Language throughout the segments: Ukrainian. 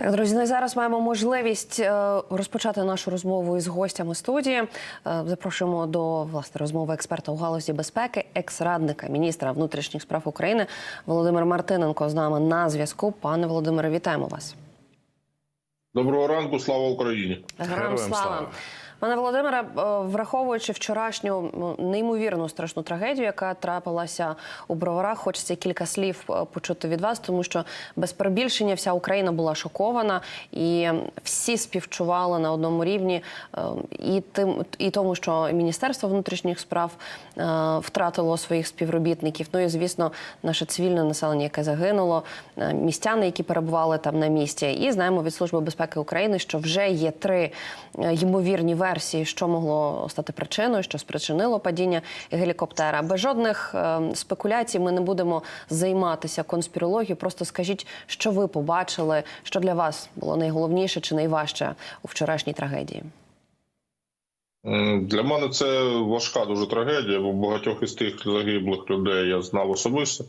Так, друзі, ну і зараз маємо можливість е, розпочати нашу розмову із гостями студії. Е, Запрошуємо до власне розмови експерта у галузі безпеки, екс-радника міністра внутрішніх справ України Володимир Мартиненко з нами на зв'язку. Пане Володимире, вітаємо вас. Доброго ранку, слава Україні! Героям слава. Пане Володимире, е, враховуючи вчорашню ну, неймовірну страшну трагедію, яка трапилася у броварах, хочеться кілька слів е, почути від вас, тому що без перебільшення вся Україна була шокована, і всі співчували на одному рівні е, і тим, і тому, що Міністерство внутрішніх справ втратило своїх співробітників. Ну і звісно, наше цивільне населення, яке загинуло, містяни, які перебували там на місці. І знаємо від Служби безпеки України, що вже є три ймовірні версії, що могло стати причиною, що спричинило падіння гелікоптера. Без жодних е, спекуляцій ми не будемо займатися конспірологією. Просто скажіть, що ви побачили, що для вас було найголовніше чи найважче у вчорашній трагедії. Для мене це важка дуже трагедія, бо багатьох із тих загиблих людей я знав особисто.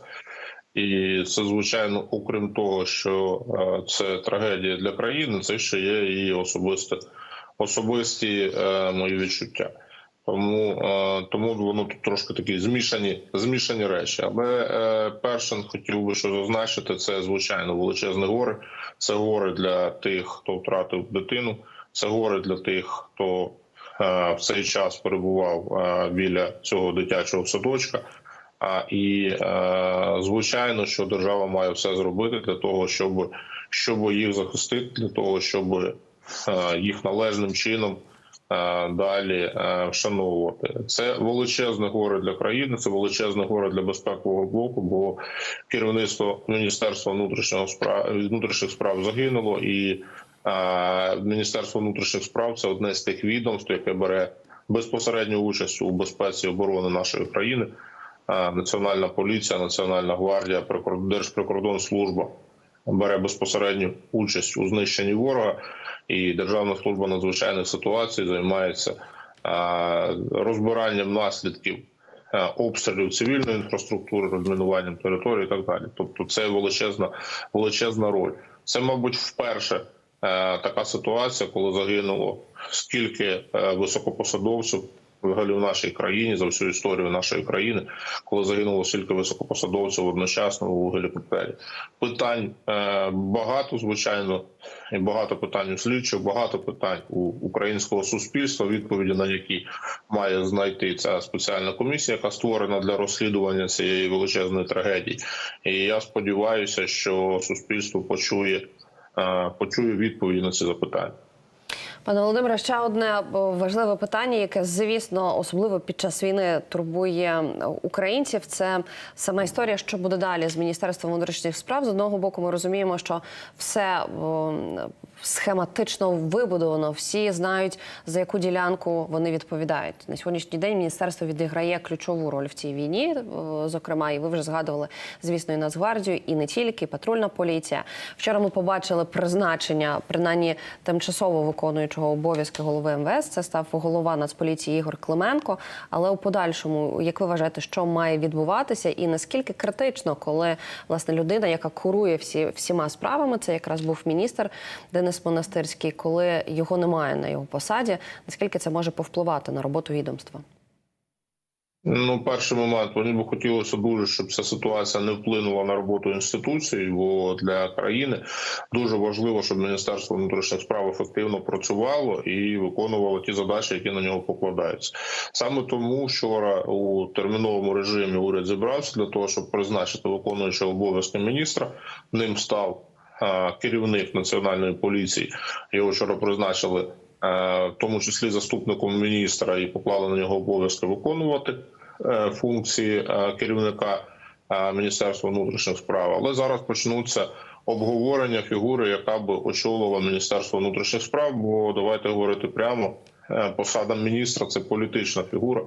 І це, звичайно, окрім того, що е, це трагедія для країни, це ще є і особисте, особисті е, мої відчуття. Тому, е, тому воно тут трошки такі змішані, змішані речі. Але е, перше хотів би що зазначити, це звичайно величезне горе. Це горе для тих, хто втратив дитину. Це горе для тих, хто е, в цей час перебував е, біля цього дитячого садочка. А і е, звичайно, що держава має все зробити для того, щоб, щоб їх захистити, для того, щоб їх належним чином е, далі е, вшановувати. Це величезне горе для країни, це величезне горе для безпекового блоку, бо керівництво Міністерства внутрішнього справ внутрішніх справ загинуло, і е, Міністерство внутрішніх справ це одне з тих відомств, яке бере безпосередню участь у безпеці оборони нашої країни. Е, Національна поліція, Національна гвардія, Прикор- Держприкордонслужба бере безпосередню участь у знищенні ворога, і Державна служба надзвичайних ситуацій займається е, розбиранням наслідків е, обстрілів цивільної інфраструктури, розмінуванням території і так далі. Тобто, це величезна величезна роль. Це, мабуть, вперше е, така ситуація, коли загинуло скільки е, високопосадовців взагалі в нашій країні за всю історію нашої країни, коли загинуло стільки високопосадовців одночасно у гелікоптері. Питань е, багато, звичайно, і багато питань у слідчих, багато питань у українського суспільства, відповіді на які має знайти ця спеціальна комісія, яка створена для розслідування цієї величезної трагедії. І я сподіваюся, що суспільство почує, е, почує відповіді на ці запитання. Пане Володимире, ще одне важливе питання, яке звісно, особливо під час війни турбує українців. Це сама історія, що буде далі з міністерством внутрішніх справ. З одного боку, ми розуміємо, що все схематично вибудовано. Всі знають за яку ділянку вони відповідають. На сьогоднішній день міністерство відіграє ключову роль в цій війні. Зокрема, і ви вже згадували, звісно, і Нацгвардію, і не тільки і патрульна поліція. Вчора ми побачили призначення, принаймні тимчасово виконуючого обов'язки голови МВС. Це став голова Нацполіції Ігор Клименко. Але у подальшому, як ви вважаєте, що має відбуватися, і наскільки критично, коли власне людина, яка курує всі всіма справами, це якраз був міністр Денис Монастирський, коли його немає на його посаді, наскільки це може повпливати на роботу відомства? Ну, перший момент мені би хотілося дуже, щоб ця ситуація не вплинула на роботу інституцій, бо для країни дуже важливо, щоб міністерство внутрішніх справ ефективно працювало і виконувало ті задачі, які на нього покладаються. Саме тому вчора у терміновому режимі уряд зібрався для того, щоб призначити виконуючого обов'язки міністра. Ним став керівник національної поліції. Його вчора призначили в тому числі заступником міністра, і поклали на нього обов'язки виконувати е, функції е, керівника е, Міністерства внутрішніх справ. Але зараз почнуться обговорення фігури, яка би очолила Міністерство внутрішніх справ. Бо давайте говорити прямо. е, Посада міністра це політична фігура.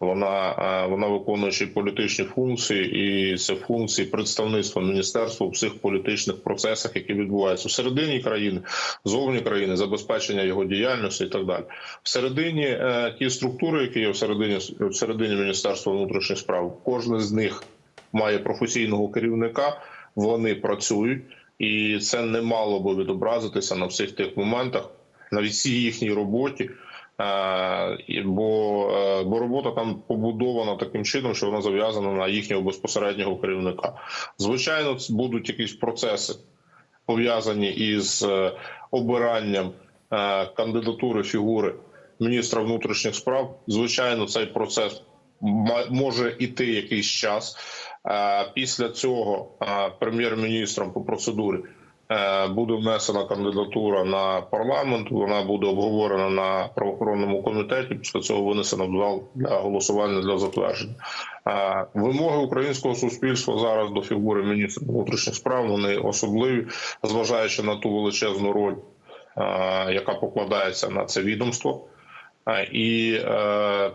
Вона вона виконує ще політичні функції, і це функції представництва міністерства у всіх політичних процесах, які відбуваються всередині країни, зовні країни, забезпечення його діяльності і так далі. Всередині е, ті структури, які є всередині всередині міністерства внутрішніх справ, кожна з них має професійного керівника. Вони працюють. і це не мало би відобразитися на всіх тих моментах, на всій їхній роботі. Е, Бо, е, бо робота там побудована таким чином, що вона зав'язана на їхнього безпосереднього керівника. Звичайно, будуть якісь процеси пов'язані із е, обиранням кандидатури фігури міністра внутрішніх справ. Звичайно, цей процес може іти якийсь час. Після цього прем'єр-міністром по процедурі буде внесена кандидатура на парламент. Вона буде обговорена на правоохоронному комітеті. Після цього винесена в зал для голосування для затвердження. Е, Вимоги українського суспільства зараз до фігури міністра внутрішніх справ вони особливі, зважаючи на ту величезну роль, е, яка покладається на це відомство. Е, І е,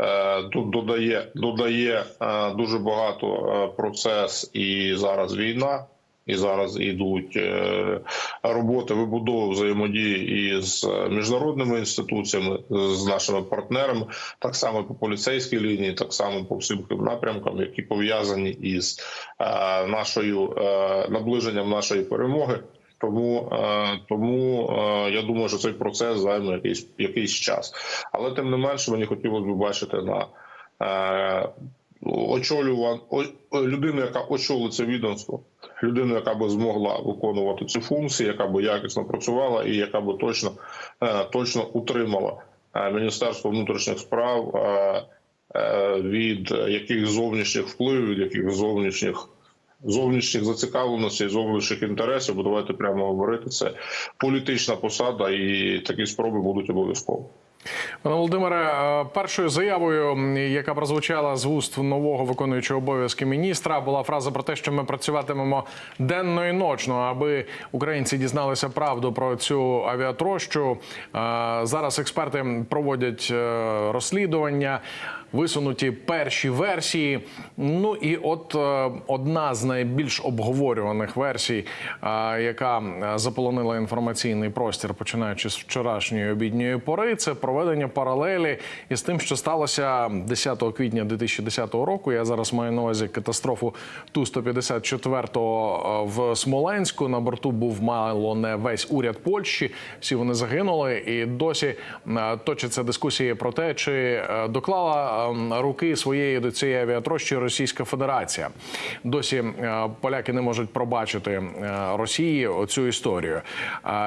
е, додає, додає е, дуже багато е, процес і зараз війна. І зараз йдуть е, роботи вибудови взаємодії із е, міжнародними інституціями, з нашими партнерами, так само по поліцейській лінії, так само по всім напрямкам, які пов'язані із е, нашою наближенням нашої перемоги. Тому, тому я думаю, що цей процес займе якийсь якийсь час. Але тим не менше, мені хотілося б бачити на очолюван о- о- людину, яка очолить це відомство, людину, яка би змогла виконувати ці функції, яка би якісно працювала і яка би точно е, точно утримала е, Міністерство внутрішніх справ е, від яких зовнішніх впливів, від яких зовнішніх. Зовнішніх зацікавленостей, зовнішніх інтересів, бо давайте прямо говорити, це політична посада, і такі спроби будуть обов'язково. Пане Володимире, е, першою заявою, яка прозвучала з вуст нового виконуючого обов'язки міністра, була фраза про те, що ми працюватимемо денно і ночно, аби українці дізналися правду про цю авіатрощу. Е, Зараз експерти проводять е, розслідування. Висунуті перші версії. Ну і от е, одна з найбільш обговорюваних версій, е, яка е, заполонила інформаційний простір, починаючи з вчорашньої обідньої пори, це проведення паралелі із тим, що сталося 10 квітня 2010 року. Я зараз маю на увазі катастрофу ту 154 в Смоленську. На борту був мало не весь уряд Польщі. Всі вони загинули, і досі точаться дискусії про те, чи доклала руки своєї до цієї авіатрощі Російська Федерація. Досі е, поляки не можуть пробачити е, Росії оцю історію.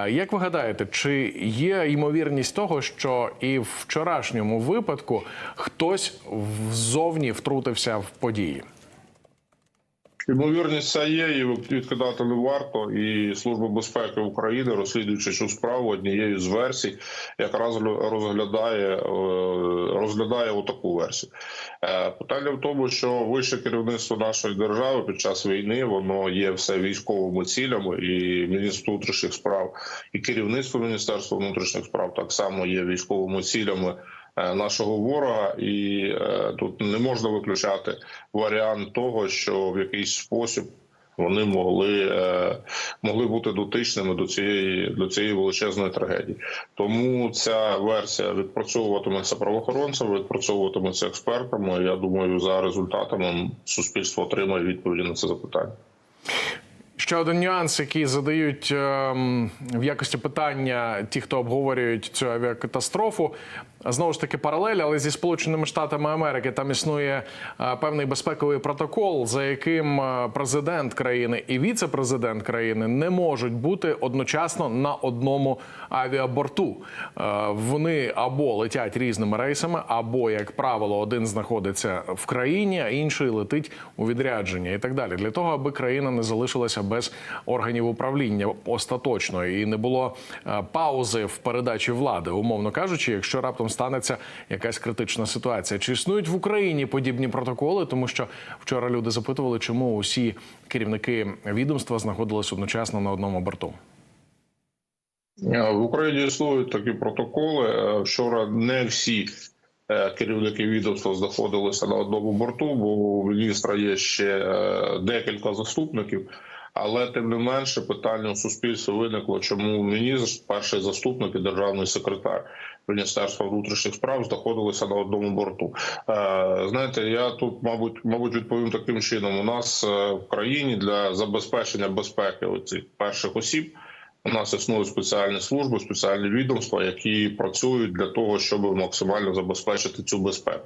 Як ви гадаєте, чи є ймовірність того, що і в вчорашньому випадку хтось взовні втрутився в події? Ймовірність це є, і відкидати не варто. І Служба безпеки України, розслідуючи цю справу, однією з версій, якраз розглядає е, розглядає отаку версію. Е, Питання в тому, що вище керівництво нашої держави під час війни воно є все військовими цілями, і міністр внутрішніх справ, і керівництво міністерства внутрішніх справ так само є військовими цілями нашого ворога, і е, тут не можна виключати варіант того, що в якийсь спосіб вони могли е, могли бути дотичними до цієї до цієї величезної трагедії. Тому ця версія відпрацьовуватиметься правоохоронцями, відпрацьовуватиметься експертами. Я думаю, за результатами суспільство отримає відповіді на це запитання. Ще один нюанс, який задають ем, в якості питання ті, хто обговорюють цю авіакатастрофу. Знову ж таки, паралель, але зі Сполученими Штатами Америки там існує е, певний безпековий протокол, за яким е, президент країни і віце-президент країни не можуть бути одночасно на одному авіаборту. Е, Вони або летять різними рейсами, або, як правило, один знаходиться в країні, а інший летить у відрядження і так далі. Для того, аби країна не залишилася без органів управління остаточно і не було паузи в передачі влади, умовно кажучи, якщо раптом станеться якась критична ситуація. Чи існують в Україні подібні протоколи? Тому що вчора люди запитували, чому усі керівники відомства знаходились одночасно на одному борту. Е, В Україні існують такі протоколи. Е, Вчора не всі е, керівники відомства знаходилися на одному борту, бо у міністра є ще декілька заступників. Але тим не менше питання у суспільстві виникло, чому міністр, перший заступник і державний секретар Міністерства внутрішніх справ знаходилися на одному борту. Е, Знаєте, я тут, мабуть, мабуть, відповім таким чином: у нас е, в країні для забезпечення безпеки оцих перших осіб. У нас існують спеціальні служби, спеціальні відомства, які працюють для того, щоб максимально забезпечити цю безпеку.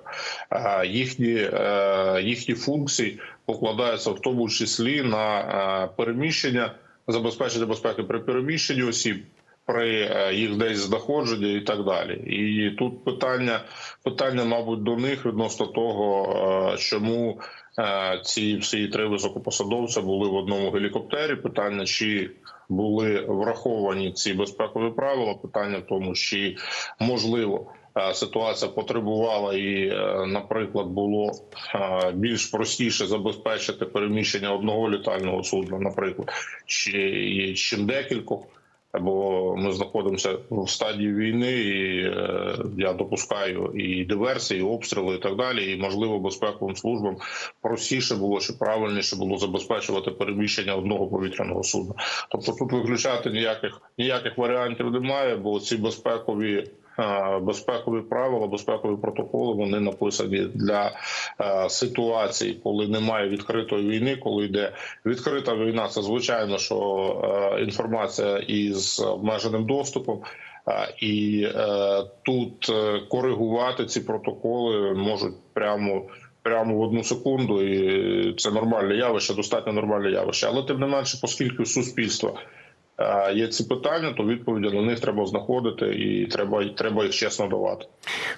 Е, Їхні, е, їхні функції покладаються в тому числі на е, переміщення, забезпечити безпеки при переміщенні осіб. При е, їх десь знаходженні і так далі, і тут питання, питання, мабуть, до них відносно того, е, чому е, ці всі три високопосадовця були в одному гелікоптері. Питання, чи були враховані ці безпекові правила. Питання в тому, чи можливо ситуація потребувала і, наприклад, було більш простіше забезпечити переміщення одного літального судна, наприклад, чи чим декількох. Бо ми знаходимося в стадії війни, і е, я допускаю і диверсії, і обстріли, і так далі. І можливо, безпековим службам простіше було чи правильніше було забезпечувати переміщення одного повітряного судна. Тобто тут виключати ніяких ніяких варіантів немає, бо ці безпекові. Безпекові правила, безпекові протоколи вони написані для е, ситуацій, коли немає відкритої війни, коли йде відкрита війна. Це звичайно, що е, інформація із обмеженим доступом. І е, тут коригувати ці протоколи можуть прямо прямо в одну секунду, і це нормальне явище, достатньо нормальне явище. Але тим не менше, оскільки е, є ці питання, то відповіді на них треба знаходити і треба, треба їх чесно давати.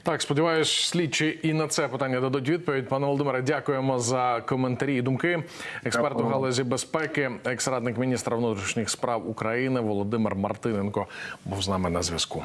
Так, сподіваюсь, слідчі і на це питання дадуть відповідь. Пане Володимире, дякуємо за коментарі і думки. Експерт у галузі безпеки, екс-радник міністра внутрішніх справ України Володимир Мартиненко був з нами на зв'язку.